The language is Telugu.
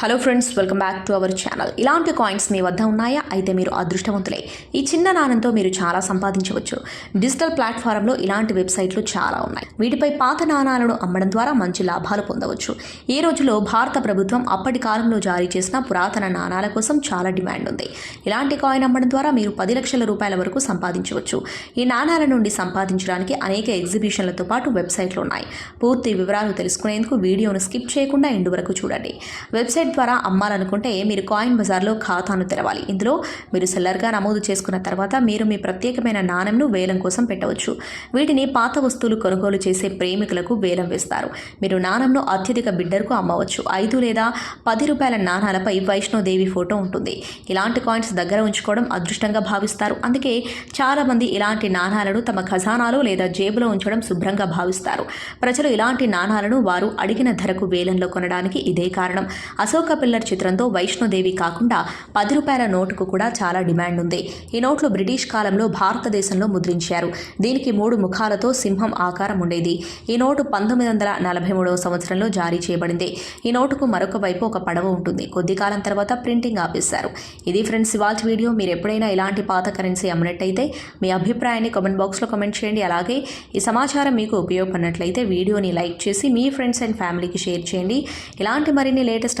Hello friends welcome back to our channel ఇలాంటి కాయిన్స్ మీ వద్ద ఉన్నాయా? అయితే మీరు అదృష్టవంతులే. ఈ చిన్న నాణంతో మీరు చాలా సంపాదించవచ్చు. డిజిటల్ ప్లాట్ఫారంలో ఇలాంటి వెబ్సైట్లు చాలా ఉన్నాయి. వీటిపై పాత నాణాలను అమ్మడం ద్వారా మంచి లాభాలు పొందవచ్చు. ఈ రోజులో భారత ప్రభుత్వం అప్పటి కాలంలో జారీ చేసిన పురాతన నాణాల కోసం చాలా డిమాండ్ ఉంది. ఇలాంటి కాయిన్ అమ్మడం ద్వారా మీరు పది లక్షల రూపాయల వరకు సంపాదించవచ్చు. ఈ నాణాల నుండి సంపాదించడానికి అనేక ఎగ్జిబిషన్లతో పాటు వెబ్సైట్లు ఉన్నాయి. పూర్తి వివరాలు తెలుసుకునేందుకు వీడియోను స్కిప్ చేయకుండా ఎండు వరకు చూడండి. వెబ్సైట్ ద్వారా అమ్మాలనుకుంటే మీరు కాయిన్ బజార్లో ఖాతాను తెరవాలి. ఇందులో మీరు సెల్లర్గా నమోదు చేసుకున్న తర్వాత మీరు మీ ప్రత్యేకమైన నాణెంను వేలం కోసం పెట్టవచ్చు. వీటిని పాత వస్తువులు కొనుగోలు చేసే ప్రేమికులకు వేలం వేస్తారు. మీరు నాణెంను అత్యధిక బిడ్డర్కు అమ్మవచ్చు. ఐదు లేదా పది రూపాయల నాణాలపై వైష్ణోదేవి ఫోటో ఉంటుంది. ఇలాంటి కాయిన్స్ దగ్గర ఉంచుకోవడం అదృష్టంగా భావిస్తారు. అందుకే చాలామంది ఇలాంటి నాణాలను తమ ఖజానాలో లేదా జేబులో ఉంచడం శుభ్రంగా భావిస్తారు. ప్రజలు ఇలాంటి నాణాలను వారు అడిగిన ధరకు వేలంలో కొనడానికి ఇదే కారణం. అసలు అశోక పిల్లర్ చిత్రంతో వైష్ణోదేవి కాకుండా పది రూపాయల నోటుకు కూడా చాలా డిమాండ్ ఉంది. ఈ నోట్లు బ్రిటిష్ కాలంలో భారతదేశంలో ముద్రించారు. దీనికి మూడు ముఖాలతో సింహం ఆకారం ఉండేది. ఈ నోటు పంతొమ్మిది వందల నలభై మూడవ సంవత్సరంలో జారీ చేయబడింది. ఈ నోటుకు మరొక వైపు ఒక పడవ ఉంటుంది. కొద్ది కాలం తర్వాత ప్రింటింగ్ ఆపేశారు. ఇది ఫ్రెండ్స్ ఇవాళ వీడియో. మీరు ఎప్పుడైనా ఇలాంటి పాత కరెన్సీ అమ్మినట్టయితే మీ అభిప్రాయాన్ని కామెంట్ బాక్స్లో కామెంట్ చేయండి. అలాగే ఈ సమాచారం మీకు ఉపయోగపడినట్లయితే వీడియోని లైక్ చేసి మీ ఫ్రెండ్స్ అండ్ ఫ్యామిలీకి షేర్ చేయండి. ఇలాంటి మరిన్ని లేటెస్ట్